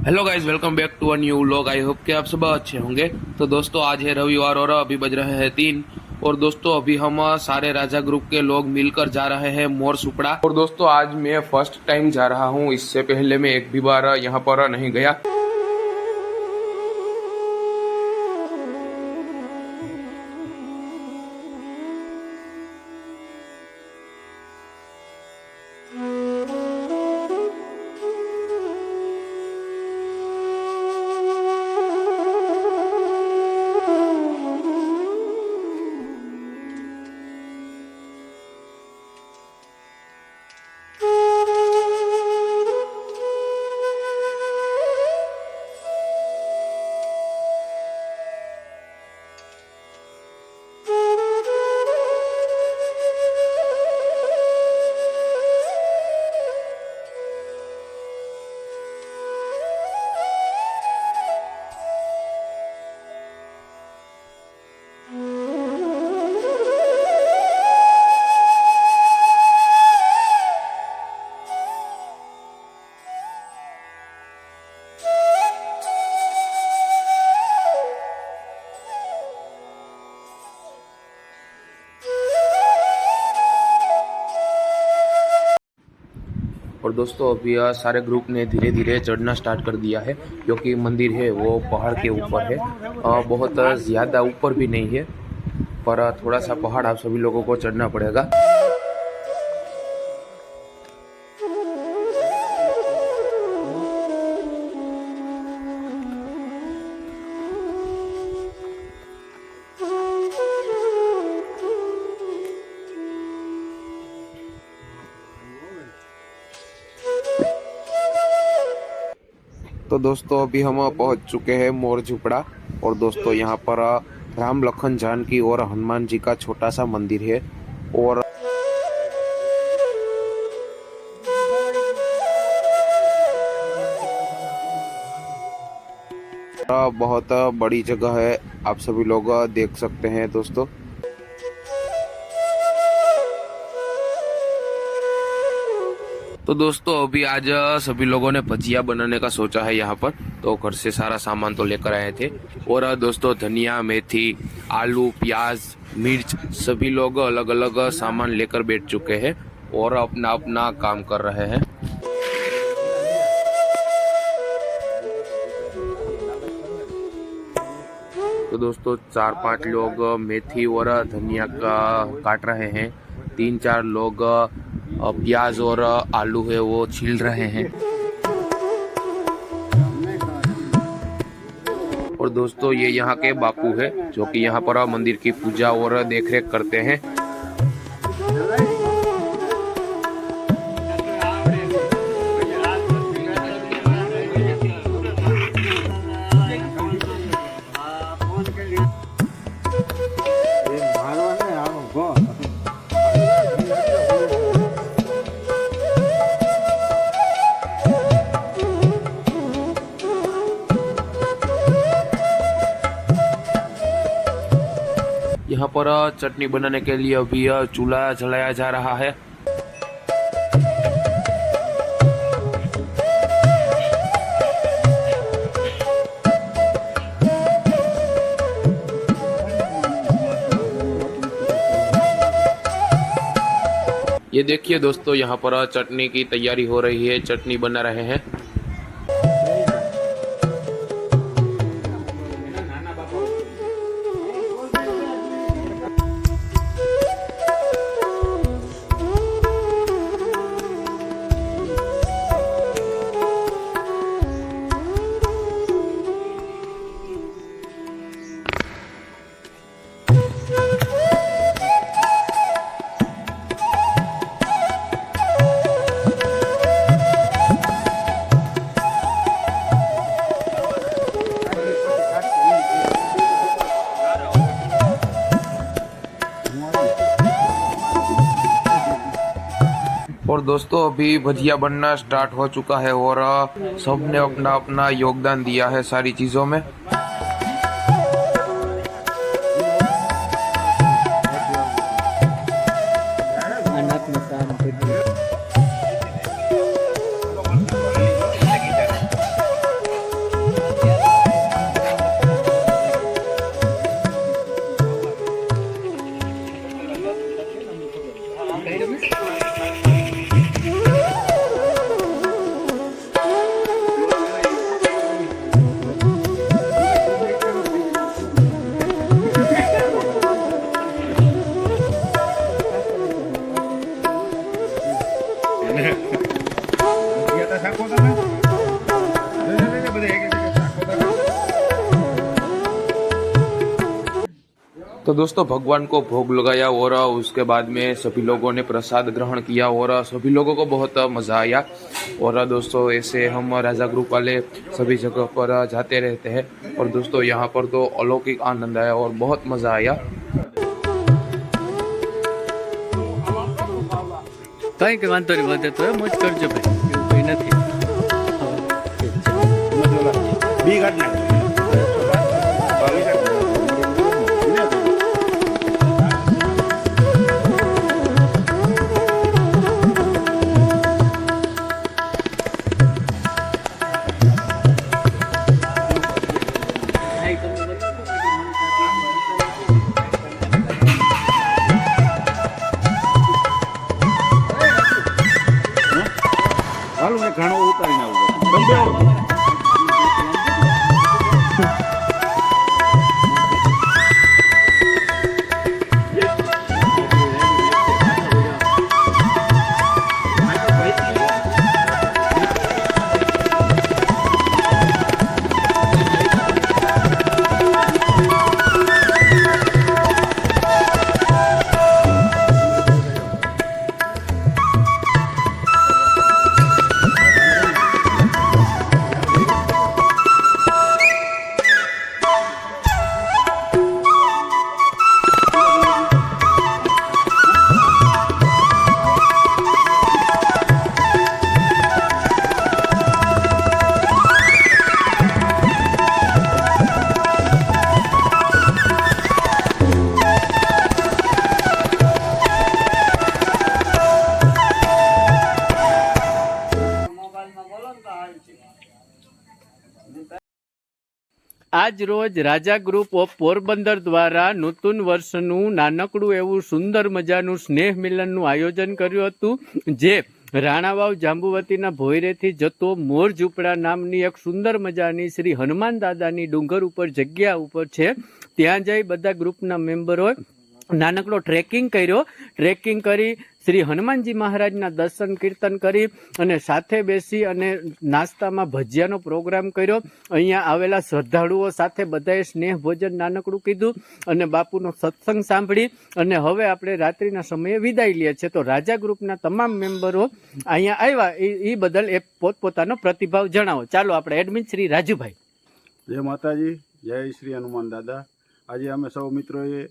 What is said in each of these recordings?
Hello guys welcome back to a new vlog I hope कि आप सब अच्छे होंगे। तो दोस्तों, आज है रविवार और अभी बज रहे हैं तीन। और दोस्तों, अभी हम सारे राजा ग्रुप के लोग मिलकर जा रहे हैं मोर सुपड़ा। और दोस्तों, आज मैं फ़र्स्ट टाइम जा रहा हूँ। इससे पहले मैं एक भी बार यहाँ पर नहीं गया। और दोस्तों अभी सारे ग्रुप ने धीरे धीरे चढ़ना स्टार्ट कर दिया है क्योंकि मंदिर है, वो पहाड़ के ऊपर है। बहुत ज़्यादा ऊपर भी नहीं है, पर थोड़ा सा पहाड़ आप सभी लोगों को चढ़ना पड़ेगा। तो दोस्तों, अभी हम पहुँच चुके हैं मोर झुपड़ा और दोस्तों, यहाँ पर राम लखन जान की और हनुमान जी का छोटा सा मंदिर है और बहुत बड़ी जगह है। आप सभी लोग देख सकते हैं दोस्तों। तो दोस्तों, अभी आज सभी लोगों ने भजिया बनाने का सोचा है यहाँ पर। तो घर से सारा सामान तो लेकर आए थे। और दोस्तों, धनिया, मेथी, आलू, प्याज, मिर्च, सभी लोग अलग अलग सामान लेकर बैठ चुके हैं और अपना अपना काम कर रहे हैं। तो दोस्तों चार पाँच लोग मेथी और धनिया का काट रहे हैं। तीन चार लोग प्याज और आलू है वो छील रहे हैं। और दोस्तों, ये यहाँ के बापू है, जो कि यहाँ पर मंदिर की पूजा और देखरेख करते हैं। पर चटनी बनाने के लिए अभी चूल्हा जलाया जा रहा है। ये देखिए दोस्तों, यहाँ पर चटनी की तैयारी हो रही है, चटनी बना रहे हैं। और दोस्तों, अभी भजिया बनना स्टार्ट हो चुका है और सबने अपना अपना योगदान दिया है सारी चीज़ों में तो दोस्तों भगवान को भोग लगाया और उसके बाद में सभी लोगों ने प्रसाद ग्रहण किया और सभी लोगों को बहुत मजा आया और दोस्तों ऐसे हम राजा ग्रुप वाले सभी जगह पर जाते रहते हैं और दोस्तों यहाँ पर तो अलौकिक आनंद आया और बहुत मजा आया કઈ કે વાંધો નહીં વધે તો મોજ કરજો ભાઈ એવું કઈ નથી obligar nada. આજ રોજ રાજા ગ્રુપ ઓફ પોરબંદર દ્વારા નૂતન વર્ષનું નાનકડું એવું સુંદર મજાનું સ્નેહ મિલનનું આયોજન કર્યું હતું, જે રાણાવાવ જાંબુવતીના ભોયરેથી જતો મોર ઝૂંપડા નામની એક સુંદર મજાની શ્રી હનુમાન દાદાની ડુંગર ઉપર જગ્યા ઉપર છે. ત્યાં જઈ બધા ગ્રુપના મેમ્બરોએ નાનકડો ટ્રેકિંગ કર્યો. ટ્રેકિંગ કરી શ્રી હનુમાનજી મહારાજના દર્શન કીર્તન કરી અને સાથે બેસી અને નાસ્તામાં ભજીયાનો પ્રોગ્રામ કર્યો. અહીંયા આવેલા શ્રદ્ધાળુઓ સાથે બધાએ સ્નેહ ભોજન નાનકડું કીધું અને બાપુનો સત્સંગ સાંભળી. અને હવે આપણે રાત્રિના સમયે વિદાય લઈએ છીએ. તો રાજા ગ્રુપના તમામ મેમ્બરો અહીંયા આવ્યા. એ બદલ એ પોતપોતાનો પ્રતિભાવ જણાવો. ચાલો આપણે એડમિન શ્રી રાજુભાઈ. જય માતાજી, જય શ્રી હનુમાન દાદા. આજે અમે સૌ મિત્રોએ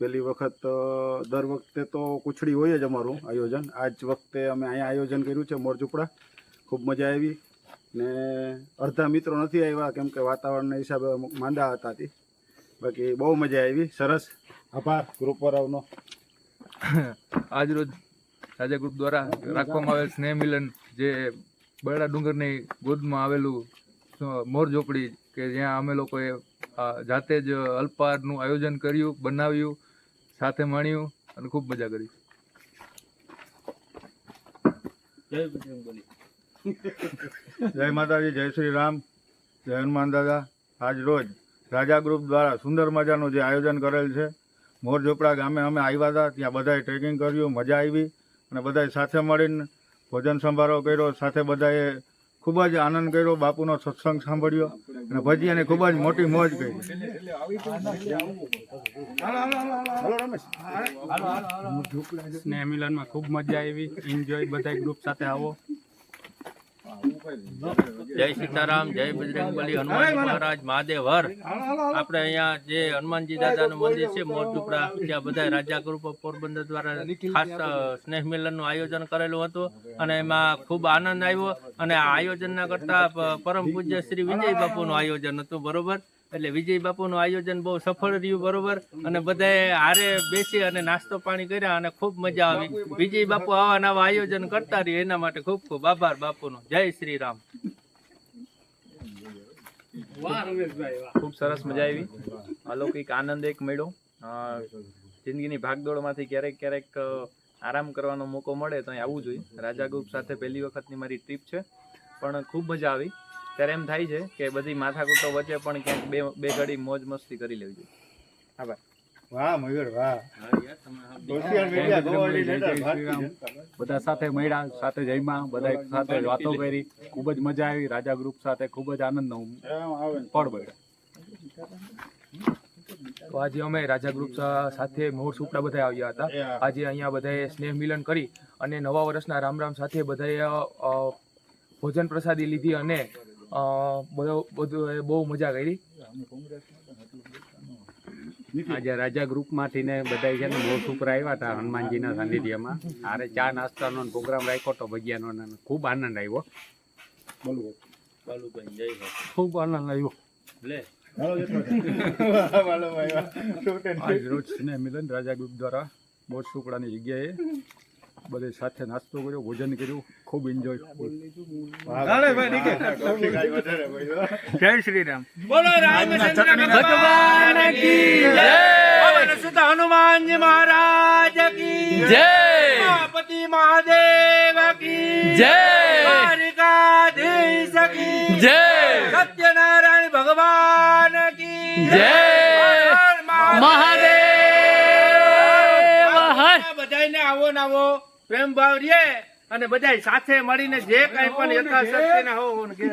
પહેલી વખત દર વખતે તો કુછડી હોય જ અમારું આયોજન. આજ વખતે અમે અહીંયા આયોજન કર્યું છે મોરઝુપડા ખૂબ મજા આવી. ને અડધા મિત્રો નથી આવ્યા, કેમ કે વાતાવરણના હિસાબે માંદા હતા તે. બાકી બહુ મજા આવી. સરસ. આભાર ગ્રુપ વાળાઓનો. આજરોજ રાજા ગ્રુપ દ્વારા રાખવામાં આવેલ સ્નેહ મિલન, જે બરડા ડુંગરની ગોદમાં આવેલું મોર ઝોપડી કે જ્યાં અમે લોકોએ જાતે જ અલ્પાહારનું આયોજન કર્યું, બનાવ્યું. સાથે મળ્યું અને ખૂબ મજા કરી. જય માતાજી જય શ્રી રામ જય હનુમાન દાદા. આજ રોજ રાજા ગ્રુપ દ્વારા સુંદર મજાનું જે આયોજન કરેલ છે મોર ઝોપડા ગામે અમે આવ્યા હતા ત્યાં બધાએ ટ્રેકિંગ કર્યું મજા આવી અને બધાએ સાથે મળીને ભોજન સંભારો કર્યો સાથે બધાએ ખૂબ જ આનંદ કર્યો, બાપુનો સત્સંગ સાંભળ્યો અને ભજી અને ખૂબ જ મોટી મોજ કરી. સ્નેહ મિલનમાં ખૂબ મજા આવી. એન્જોય બધા ગ્રુપ સાથે આવો. જય સીતારામ, જય બજરંગબલી હનુમાન મહારાજ મહાદેવ હર આપણે અહીંયા જે હનુમાનજી દાદાનું મંદિર છે મોરઝુપડા ત્યાં બધા રાજા ગ્રુપ પોરબંદર દ્વારા ખાસ સ્નેહ સ્નેહ મિલનનું આયોજન કરેલું હતું અને એમાં ખૂબ આનંદ આવ્યો. અને આ આયોજનના કરતા પરમ પૂજ્ય શ્રી વિજય બાપુનું આયોજન હતું, બરોબર? એટલે વિજય બાપુનું આયોજન બહુ સફળ રહ્યું બરોબર? અને બધાએ હારે બેસી અને નાસ્તો પાણી કર્યા અને ખૂબ મજા આવી. વિજય બાપુ આવા નવા આયોજન કરતા રહ્યું એના માટે ખૂબ ખૂબ આભાર બાપુનો. જય શ્રી રામ. ખૂબ સરસ મજા આવી. અલૌકિક આનંદ એક મળ્યો. જિંદગીની ભાગદોડમાંથી ક્યારેક ક્યારેક આરામ કરવાનો મોકો મળે તો અહીં આવવું જોઈએ. રાજા ગ્રુપ સાથે પહેલી વખતની મારી ટ્રીપ છે. પણ ખૂબ મજા આવી. ત્યારે એમ થાય છે કે બધી માથાકૂટો વચ્ચે પણ ક્યાંક બે બે ઘડી મોજ મસ્તી કરી લેવી જોઈએ. આભાર વાહ મયુર વાહ. બધા સાથે મળ્યા સાથે જઈમાં બધા એક સાથે વાતો કરી. ખૂબ જ મજા આવી. રાજા ગ્રુપ સાથે ખૂબ જ આનંદનો પળ મળ્યો તો આજે અમે રાજા ગ્રુપ સાથે મોર સુપડા બધા આવ્યા હતા. આજે અહીંયા બધાએ સ્નેહ મિલન કરી અને નવા વર્ષના રામ રામ સાથે બધાએ ભોજન પ્રસાદી લીધી અને બધો બધું બહુ મજા કરી. આજે રાજા ગ્રુપમાંથી ને બધા છે ને મોસ ઉપર આવ્યા હતા હનુમાનજીના સાનિધ્યમાં. આરે ચા નાસ્તાનો પ્રોગ્રામ રાખ્યો તો ભજીયાનો ને ખૂબ આનંદ આવ્યો બાલુભાઈ જય હો ખૂબ આનંદ આવ્યો લે. આજ રોજ સ્નેહ મિલન રાજા ગ્રુપ દ્વારા મોજ સુકડાની જગ્યાએ બધે સાથે નાસ્તો કર્યો ભોજન કર્યું ખૂબ એન્જોય જય શ્રી રામ બોલો ભગવાન કી જય. હનુમાનજી મહારાજ કી જય. પતિ મહાદેવ કી જય. દ્વારિકાધીશ કી જય. સત્યનારાયણ ભગવાન કી જય. મહાદેવ. બધાને આવો ને આવો. પ્રેમ ભાવ રે અને બધા સાથે મળીને જે કઈ પણ યથાશક્તિ ના હોવ ઘેર